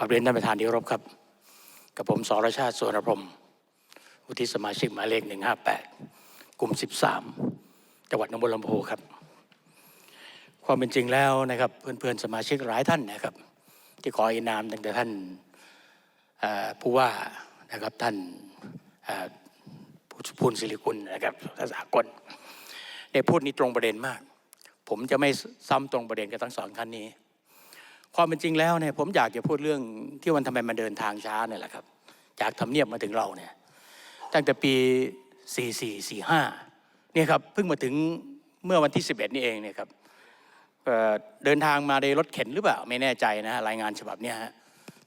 ขอบเรียนท่านประธานที่เคารพครับ กับผมสรชาติสวนพรมวุฒิสมาชิกหมายเลข 158 กลุ่ม 13 จังหวัดหนองบัวลำพูครับ ความเป็นจริงแล้วนะครับเพื่อนๆสมาชิกหลายท่านนะครับ ที่ขออินามตั้งแต่ท่านผู้ว่านะครับท่านผู้พูนศิริกุลนะครับรักษากลได้พูดนี้ตรงประเด็นมาก ผมจะไม่ซ้ำตรงประเด็นกับทั้งสองท่านนี้ ความเป็นจริงแล้วเนี่ยผมอยากจะพูดเรื่องที่วันทำไมมันเดินทางช้าเนี่ยแหละครับ จากทำเนียบมาถึงเราเนี่ยตั้งแต่ปี 44 45เนี่ยครับเพิ่งมาถึงเมื่อวันที่ 11 นี่เองเนี่ยครับเเดินทางมาในรถเข็นหรือเปล่าไม่แน่ใจนะฮะรายงานฉบับนี้ฮะ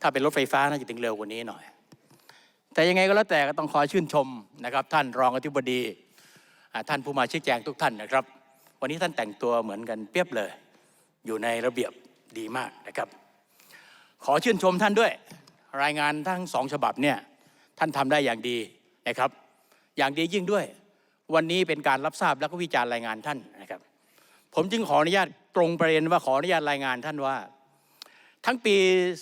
ถ้าเป็นรถไฟฟ้าน่าจะถึงเร็วกว่านี้หน่อย แต่ยังไงก็แล้วแต่ก็ต้องขอชื่นชมนะครับ ท่านรองอธิบดีท่านผู้มาชี้แจงทุกท่านนะครับ วันนี้ท่านแต่งตัวเหมือนกันเปียบเลย อยู่ในระเบียบ ดีมากนะครับ ขอชื่นชมท่านด้วย รายงานทั้งสองฉบับเนี่ยท่านทำได้อย่างดีนะครับ อย่างดียิ่งด้วย วันนี้เป็นการรับทราบแล้วก็วิจารณ์รายงานท่านนะครับ ผมจึงขออนุญาตตรงประเด็นว่าขออนุญาตรายงานท่านว่า ทั้งปี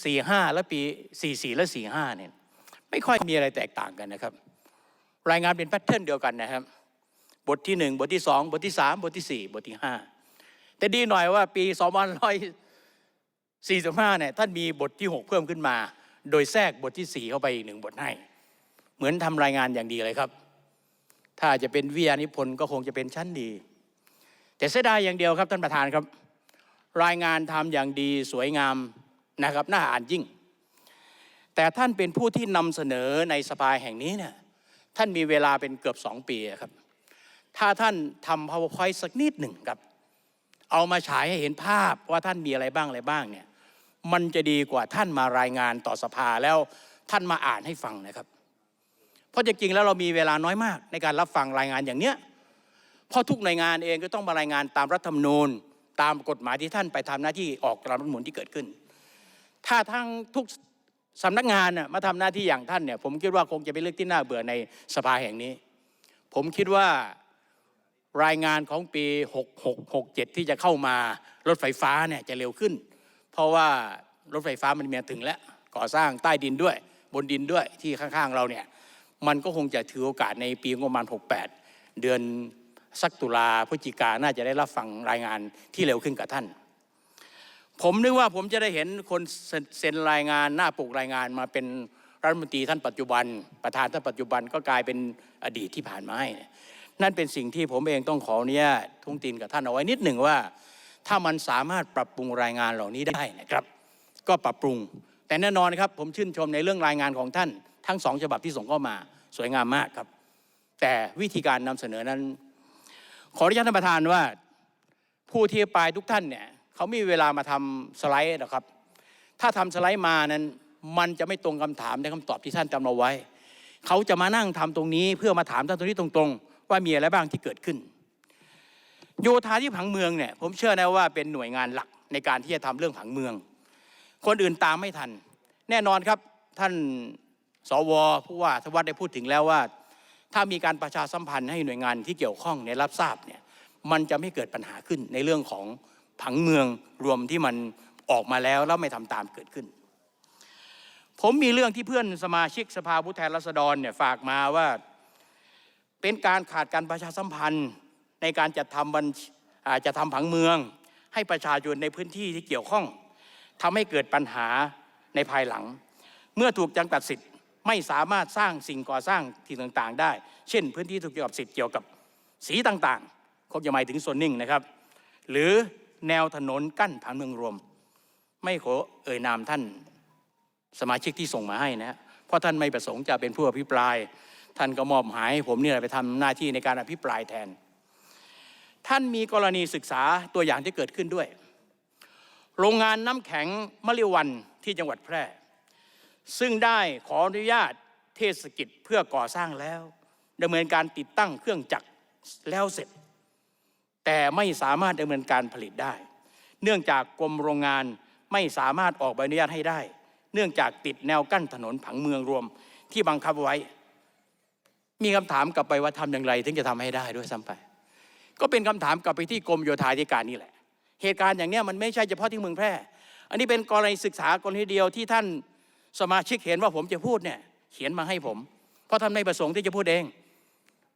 45 และปี 44 และ 45 เนี่ยไม่ค่อยมีอะไรแตกต่างกันนะครับ รายงานเป็นแพทเทิร์นเดียวกันนะครับ บทที่ 1 บทที่ 2 บทที่ 3 บทที่ 4 บทที่ 5 แต่ดีหน่อยว่าปี 45เนี่ยท่านมีบทที่ 6 เพิ่มขึ้นมา โดยแทรกบทที่ 4 เข้าไปอีกหนึ่งบทให้ เหมือนทำรายงานอย่างดีเลยครับ ถ้าจะเป็นวิทยานิพนธ์ก็คงจะเป็นชั้นดี แต่เสียดายอย่างเดียวครับท่านประธานครับ รายงานทำอย่างดีสวยงามนะครับน่าอ่านยิ่ง แต่ท่านเป็นผู้ที่นำเสนอในสภาแห่งนี้เนี่ยท่านมีเวลาเป็นเกือบสองปีครับ ถ้าท่านทำ powerpoint สักนิดหนึ่งครับ เอามาฉายให้เห็นภาพว่าท่านมีอะไรบ้างอะไรบ้างเนี่ย มันจะดีกว่าท่านมารายงานต่อสภาแล้วท่านมาอ่านให้ฟังนะครับ เพราะจริงๆแล้วเรามีเวลาน้อยมากในการรับฟังรายงานอย่างเนี้ยเพราะทุกหน่วยงานเองก็ต้องมารายงานตามรัฐธรรมนูญ ตามกฎหมายที่ท่านไปทำหน้าที่ออกตามรัฐธรรมนูญที่เกิดขึ้น ถ้าทั้งทุกสำนักงานน่ะมาทำหน้าที่อย่างท่านเนี่ยผมคิดว่าคงจะเป็นเรื่องที่น่าเบื่อในสภาแห่งนี้ ผมคิดว่ารายงานของปี 6667 ที่จะเข้ามารถไฟฟ้าเนี่ยจะเร็วขึ้น ราะว่ารถไฟฟ้ามันมีถึงแล้วก่อสร้างใต้ดินด้วย บนดินด้วยที่ข้างๆเราเนี่ยมันก็คงจะถือโอกาสในปีงบประมาณ 68 เดือนสักตุลาพฤศจิกาน่าจะได้รับฟังรายงานที่เร็วขึ้นกับท่าน ผมนึกว่าผมจะได้เห็นคนเซ็นรายงานหน้าปกรายงานมาเป็นรัฐมนตรีท่านปัจจุบัน ประธานท่านปัจจุบันก็กลายเป็นอดีตที่ผ่านมาให้นั่นเป็นสิ่งที่ผมเองต้องขออนุญาตทุ่งตินกับท่านเอาไว้นิดหนึ่งว่า ถ้ามันสามารถปรับปรุงรายงานเหล่านี้ได้นะครับ ก็ปรับปรุง แต่แน่นอนครับผมชื่นชมในเรื่องรายงานของท่าน ทั้งสองฉบับที่ส่งเข้ามาสวยงามมากครับ แต่วิธีการนำเสนอนั้น ขออนุญาตท่านประธานว่า ผู้ที่ปลายทุกท่านเนี่ยเขามีเวลามาทำสไลด์นะครับ ถ้าทำสไลด์มานั้น มันจะไม่ตรงคำถามในคำตอบที่ท่านจำเอาไว้ เขาจะมานั่งทำตรงนี้เพื่อมาถามท่านตรงนี้ตรงๆ ว่ามีอะไรบ้างที่เกิดขึ้น โยธาที่ผังเมืองเนี่ยผมเชื่อนะว่าเป็นหน่วยงานหลักในการที่จะทำเรื่องผังเมือง คนอื่นตามไม่ทัน แน่นอนครับท่านสวผู้ว่าทวัฒได้พูดถึงแล้วว่า ถ้ามีการประชาสัมพันธ์ให้หน่วยงานที่เกี่ยวข้องในรับทราบเนี่ยมันจะไม่เกิดปัญหาขึ้นในเรื่องของผังเมืองรวมที่มันออกมาแล้วแล้วไม่ทำตามเกิดขึ้น ผมมีเรื่องที่เพื่อนสมาชิกสภาผู้แทนราษฎรเนี่ยฝากมาว่า เป็นการขาดการประชาสัมพันธ์ ในการจัดทำบัญจะทำผังเมือง ให้ประชาชนในพื้นที่ที่เกี่ยวข้องทำให้เกิดปัญหาในภายหลัง เมื่อถูกจำกัดสิทธิ์ไม่สามารถสร้างสิ่งก่อสร้างที่ต่างๆ ได้ เช่น พื้นที่ถูกจำกัดสิทธิ์เกี่ยวกับสีต่างๆคงจะหมายถึงโซนนิ่งนะครับ หรือแนวถนนกั้นผังเมืองรวม ไม่ขอเอ่ยนามท่านสมาชิกที่ส่งมาให้นะเพราะท่านไม่ประสงค์จะเป็นผู้อภิปราย ท่านก็มอบหมายให้ผมเนี่ยไปทำหน้าที่ในการอภิปรายแทน ท่านมีกรณีศึกษาตัวอย่างที่เกิดขึ้นด้วย โรงงานน้ำแข็งมะลิวันที่จังหวัดแพร่ ซึ่งได้ขออนุญาตเทศกิจเพื่อก่อสร้างแล้วดำเนินการติดตั้งเครื่องจักรแล้วเสร็จ แต่ไม่สามารถดำเนินการผลิตได้ เนื่องจากกรมโรงงานไม่สามารถออกใบอนุญาตให้ได้ เนื่องจากติดแนวกั้นถนนผังเมืองรวมที่บังคับไว้ มีคำถามกลับไปว่าทำอย่างไร ถึงจะทำให้ได้ด้วยซ้ำไป ก็เป็นคำถามกลับไปที่กรมโยธาธิการนี่แหละ เหตุการณ์อย่างนี้มันไม่ใช่เฉพาะที่เมืองแพร่ อันนี้เป็นกรณีศึกษากรณีเดียวที่ท่านสมาชิกเห็นว่าผมจะพูดเนี่ยเขียนมาให้ผม เพราะท่านไม่ประสงค์ที่จะพูดเอง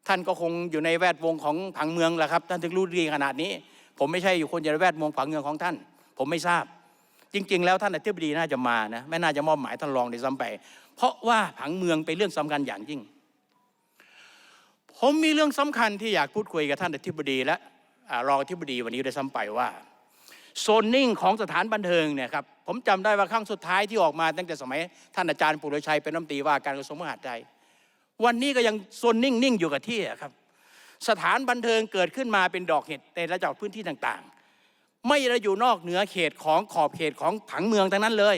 ท่านก็คงอยู่ในแวดวงของผังเมืองแหละครับ ท่านถึงรู้ดีขนาดนี้ ผมไม่ใช่อยู่คนอยู่ในแวดวงผังเมืองของท่าน ผมไม่ทราบ จริง ๆ แล้วท่านอธิบดีน่าจะมานะไม่น่าจะมอบหมายท่านรองในซ้ำไป เพราะว่าผังเมืองเป็นเรื่องสำคัญอย่างยิ่ง ผมมีเรื่องสำคัญที่อยากพูดคุยกับท่านอธิบดีและรองอธิบดีวันนี้ได้ซ้ำไปว่าโซนนิ่งของสถานบันเทิงเนี่ยครับผมจำได้ว่าครั้งสุดท้ายที่ออกมาตั้งแต่สมัยท่านอาจารย์ปุรชัยเป็นรัฐมนตรีว่าการกระทรวงมหาดไทยวันนี้ก็ยังโซนนิ่งนิ่งอยู่กับที่ครับ สถานบันเทิงเกิดขึ้นมาเป็นดอกเห็ดในระดับพื้นที่ต่างๆ ไม่ได้อยู่นอกเหนือเขตของขอบเขตของผังเมืองทั้งนั้นเลย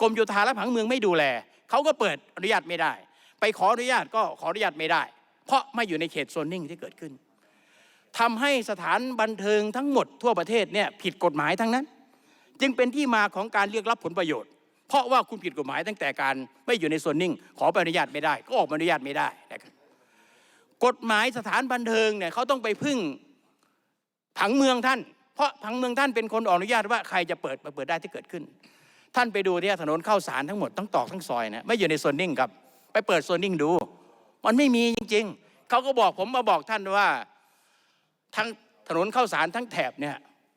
กรมโยธาและผังเมืองไม่ดูแลเขาก็เปิดอนุญาตไม่ได้ ไปขออนุญาตก็ขออนุญาตไม่ได้ เพราะไม่อยู่ในเขตโซนนิ่งที่เกิดขึ้นทำให้สถานบันเทิงทั้งหมดทั่วประเทศเนี่ยผิดกฎหมายทั้งนั้น จึงเป็นที่มาของการเรียกรับผลประโยชน์ เพราะว่าคุณผิดกฎหมายตั้งแต่การไม่อยู่ในโซนนิ่ง ขอใบอนุญาตไม่ได้ ก็ออกใบอนุญาตไม่ได้นะครับกฎหมายสถานบันเทิงเนี่ยเขาต้องไปพึ่งผังเมืองท่าน เพราะผังเมืองท่านเป็นคนออกอนุญาตว่าใครจะเปิดเปิดได้ที่เกิดขึ้น ท่านไปดูที่ถนนเข้าสารทั้งหมดทั้งตอกทั้งซอยนะไม่อยู่ในโซนนิ่งครับ ไปเปิดโซนนิ่งดู มันไม่มีจริง ๆ เขาก็บอกผมมาบอกท่านว่าทั้งถนนเข้าสารทั้งแถบเนี่ย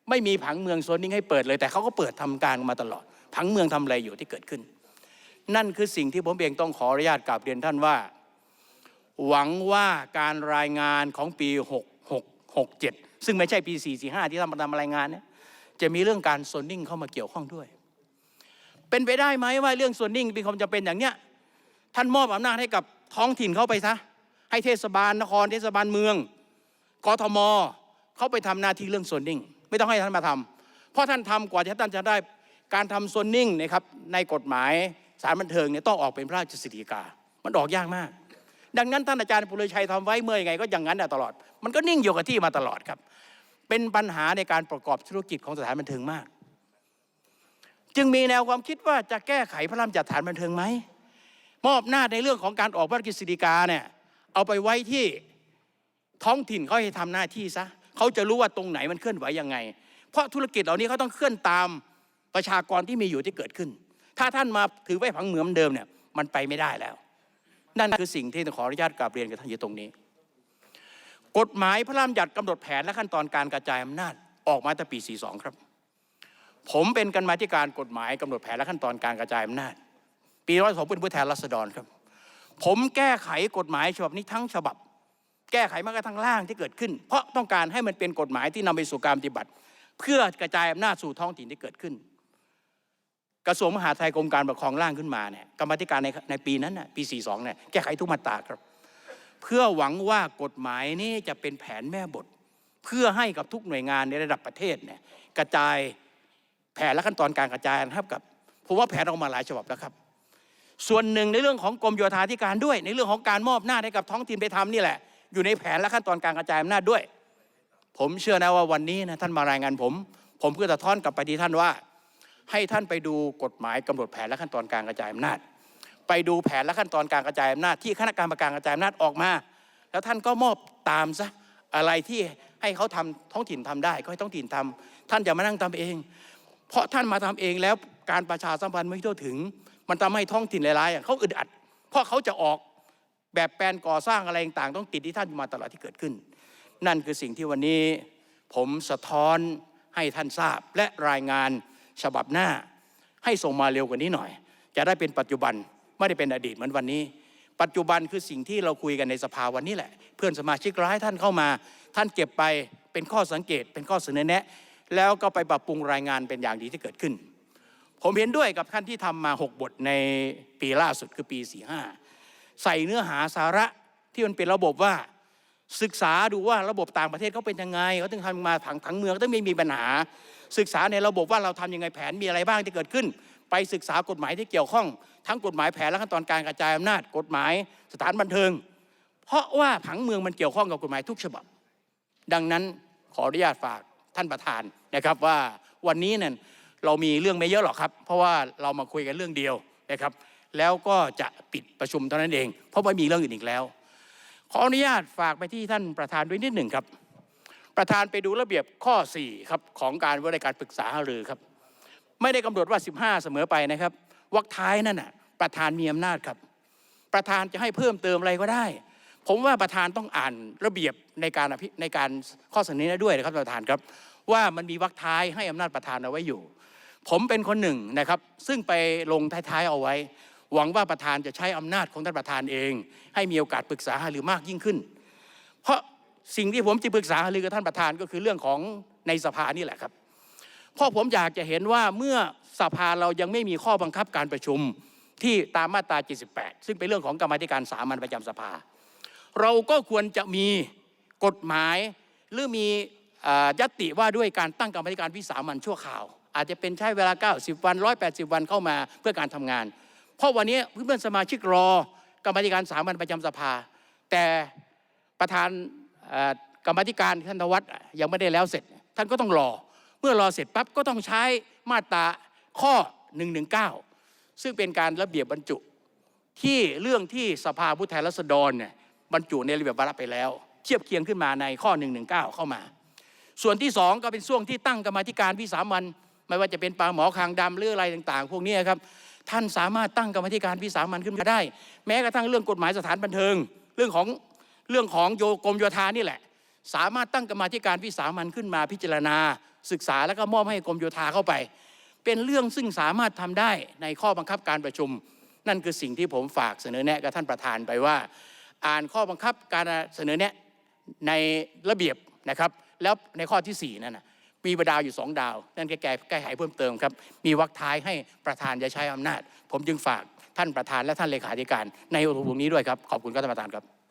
ไม่มีผังเมืองโซนนิ่งให้เปิดเลย แต่เขาก็เปิดทำการมาตลอด ผังเมืองทำอะไรอยู่ที่เกิดขึ้น นั่นคือสิ่งที่ผมเองต้องขออนุญาตกราบเรียนท่านว่า หวังว่าการรายงานของปี 66 67 ซึ่งไม่ใช่ปี 445 ที่ท่านมาทำรายงานเนี่ยจะมีเรื่องการโซนนิ่งเข้ามาเกี่ยวข้องด้วย เป็นไปได้ไหมว่าเรื่องโซนนิ่งเป็นความจำเป็นอย่างเนี้ยท่านมอบอำนาจให้กับ ท้องถิ่นเข้าไปซะ ให้เทศบาลนครเทศบาลเมืองกทมเขาไปทำหน้าที่เรื่องโซนนิ่ง ไม่ต้องให้ท่านมาทำเพราะท่านทำกว่าที่ท่านจะได้การทำโซนนิ่งนะครับในกฎหมายสารบันเทิงเนี่ยต้องออกเป็นพระราชสิทธิกา มันออกยากมาก ดังนั้นท่านอาจารย์ปุรชัยทำไว้เมื่อยังไงก็อย่างนั้นน่ะตลอด มันก็นิ่งอยู่กับที่มาตลอดครับ เป็นปัญหาในการประกอบธุรกิจของสถานบันเทิงมาก จึงมีแนวความคิดว่าจะแก้ไขพระราชบัญญัติสถานบันเทิงไหม มอบหน้าในเรื่องของการออกพระราชกฤษฎีกาเนี่ยเอาไปไว้ที่ท้องถิ่นเขาให้ทำหน้าที่ซะเขาจะรู้ว่าตรงไหนมันเคลื่อนไหวยังไง เพราะธุรกิจเหล่านี้เขาต้องเคลื่อนตามประชากรที่มีอยู่ที่เกิดขึ้น ถ้าท่านมาถือไว้ผังเหมือนเดิมเนี่ยมันไปไม่ได้แล้ว นั่นคือสิ่งที่ขออนุญาตกราบเรียนกับท่านอยู่ตรงนี้ กฎหมายพระราชบัญญัติกำหนดแผนและขั้นตอนการกระจายอำนาจออกมาตั้งปี 42 ครับ ผมเป็นกรรมาธิการกฎหมายกำหนดแผนและขั้นตอนการกระจายอำนาจ ปีร้อยผมเป็นผู้แทนรัษฎรครับ ผมแก้ไขกฎหมายฉบับนี้ทั้งฉบับ แก้ไขมากระทั่งร่างที่เกิดขึ้น เพราะต้องการให้มันเป็นกฎหมายที่นำไปสู่การปฏิบัติ เพื่อกระจายอำนาจสู่ท้องถิ่นที่เกิดขึ้น กระทรวงมหาดไทยกรมการปกครองร่างขึ้นมาเนี่ยกรรมธิการในในปีนั้นน่ะปี 42เนี่ยแก้ไขทุกมาตราครับ เพื่อหวังว่ากฎหมายนี้จะเป็นแผนแม่บท เพื่อให้กับทุกหน่วยงานในระดับประเทศเนี่ยกระจายแผนและขั้นตอนการกระจายนะครับกับผมว่าแผนออกมาหลายฉบับแล้วครับ ส่วนหนึ่งในเรื่องของกรมโยธาธิการด้วย ในเรื่องของการมอบหน้าให้กับท้องถิ่นไปทำนี่แหละ อยู่ในแผนและขั้นตอนการกระจายอำนาจด้วย ผมเชื่อนะว่าวันนี้นะท่านมารายงานผม ผมก็จะท้อนกลับไปที่ท่านว่า ให้ท่านไปดูกฎหมายกำหนดแผนและขั้นตอนการกระจายอำนาจ ไปดูแผนและขั้นตอนการกระจายอำนาจที่คณะกรรมการกระจายอำนาจออกมา แล้วท่านก็มอบตามซะอะไรที่ให้เขาทำท้องถิ่นทำได้ ก็ให้ท้องถิ่นทำท่านอย่ามานั่งทำเอง เพราะท่านมาทำเองแล้วการประชาสัมพันธ์ไม่ทั่วถึง มันทำให้ท้องถิ่นหลายๆเขาอึดอัด เพราะเขาจะออกแบบแปลนก่อสร้างอะไรต่างๆต้องติดที่ท่านมาตลอดที่เกิดขึ้น นั่นคือสิ่งที่วันนี้ผมสะท้อนให้ท่านทราบ และรายงานฉบับหน้า ให้ส่งมาเร็วกว่านี้หน่อย จะได้เป็นปัจจุบันไม่ได้เป็นอดีตเหมือนวันนี้ ปัจจุบันคือสิ่งที่เราคุยกันในสภาวันนี้แหละ เพื่อนสมาชิกร้ายท่านเข้ามา ท่านเก็บไปเป็นข้อสังเกต เป็นข้อเสนอแนะ แล้วก็ไปปรับปรุงรายงานเป็นอย่างดีที่เกิดขึ้น ผมเห็นด้วยกับท่านที่ทำมา 6 บทในปีล่าสุดคือปี 45 ใส่เนื้อหาสาระที่มันเป็นระบบว่าศึกษาดูว่าระบบต่างประเทศเขาเป็นยังไงเขาถึงทำมาผังผังเมืองต้องไม่มีปัญหา ศึกษาในระบบว่าเราทำยังไงแผนมีอะไรบ้างที่เกิดขึ้น ไปศึกษากฎหมายที่เกี่ยวข้อง ทั้งกฎหมายแผนและขั้นตอนการกระจายอำนาจ กฎหมายสถานบันเทิง เพราะว่าผังเมืองมันเกี่ยวข้องกับกฎหมายทุกฉบับ ดังนั้นขออนุญาตฝากท่านประธานนะครับว่าวันนี้เนี่ย เรามีเรื่องไม่เยอะหรอกครับ เพราะว่าเรามาคุยกันเรื่องเดียวนะครับ แล้วก็จะปิดประชุมเท่านั้นเอง เพราะไม่มีเรื่องอื่นอีกแล้ว ขออนุญาตฝากไปที่ท่านประธานด้วยนิดหนึ่งครับ ประธานไปดูระเบียบข้อ4ครับของการว่าด้วยการปรึกษาหารือครับ ไม่ได้กำหนดว่า 15 เสมอไปนะครับวรรคท้ายนั่นน่ะประธานมีอำนาจครับ ประธานจะให้เพิ่มเติมอะไรก็ได้ ผมว่าประธานต้องอ่านระเบียบในการอภิในการข้อเสนอนี้ด้วยนะครับประธานครับ ว่ามันมีวรรคท้ายให้อำนาจประธานเอาไว้อยู่ ผมเป็นคนหนึ่งนะครับ ซึ่งไปลงท้ายๆเอาไว้ หวังว่าประธานจะใช้อำนาจของท่านประธานเอง ให้มีโอกาสปรึกษาหารือมากยิ่งขึ้น เพราะสิ่งที่ผมจะปรึกษาหารือกับท่านประธานก็คือเรื่องของในสภานี่แหละครับเพราะผมอยากจะเห็นว่าเมื่อสภาเรายังไม่มีข้อบังคับการประชุมที่ตามมาตรา 78 ซึ่งเป็นเรื่องของกรรมธิการสามัญประจำสภา เราก็ควรจะมีกฎหมายหรือมีอยติว่าด้วยการตั้งกรรมธิการวิสามัญชั่วคราว อาจจะเป็นใช้เวลา 90 วัน 180 วันเข้ามาเพื่อการทำงาน เพราะวันนี้เพื่อนสมาชิกรอกรรมธิการสามัญประจำสภา แต่ประธานกรรมธิการท่านธวัฒน์ยังไม่ได้แล้วเสร็จ ท่านก็ต้องรอ เมื่อรอเสร็จปั๊บก็ต้องใช้มาตราข้อ 119 ซึ่งเป็นการระเบียบบรรจุ ที่เรื่องที่สภาผู้แทนราษฎรเนี่ยบรรจุในระเบียบวาระไปแล้ว เทียบเคียงขึ้นมาในข้อ 119 เข้ามา ส่วนที่สองก็เป็นช่วงที่ตั้งกรรมธิการวิสามัน ไม่ว่าจะเป็นปลาหมอคางดำหรืออะไรต่างๆ พวกนี้ครับท่านสามารถตั้งกรรมธิการวิสามันขึ้นมาได้ แม้กระทั่งเรื่องกฎหมายสถานบันเทิง เรื่องของเรื่องของโยกรมโยธานี่แหละ สามารถตั้งกรรมธิการวิสามันขึ้นมาพิจารณา ศึกษาแล้วก็มอบให้กรมโยธาเข้าไป เป็นเรื่องซึ่งสามารถทำได้ในข้อบังคับการประชุม นั่นคือสิ่งที่ผมฝากเสนอแนะกับท่านประธานไปว่า อ่านข้อบังคับการเสนอแนะในระเบียบนะครับ แล้วในข้อที่4นั่นนะ มีบดาวอยู่สองดาว นั่นแก้แก้ไขเพิ่มเติมครับ มีวักท้ายให้ประธานจะใช้อำนาจ ผมจึงฝากท่านประธานและท่านเลขาธิการในอุทนี้ด้วยครับ ขอบคุณครับท่านประธานครับ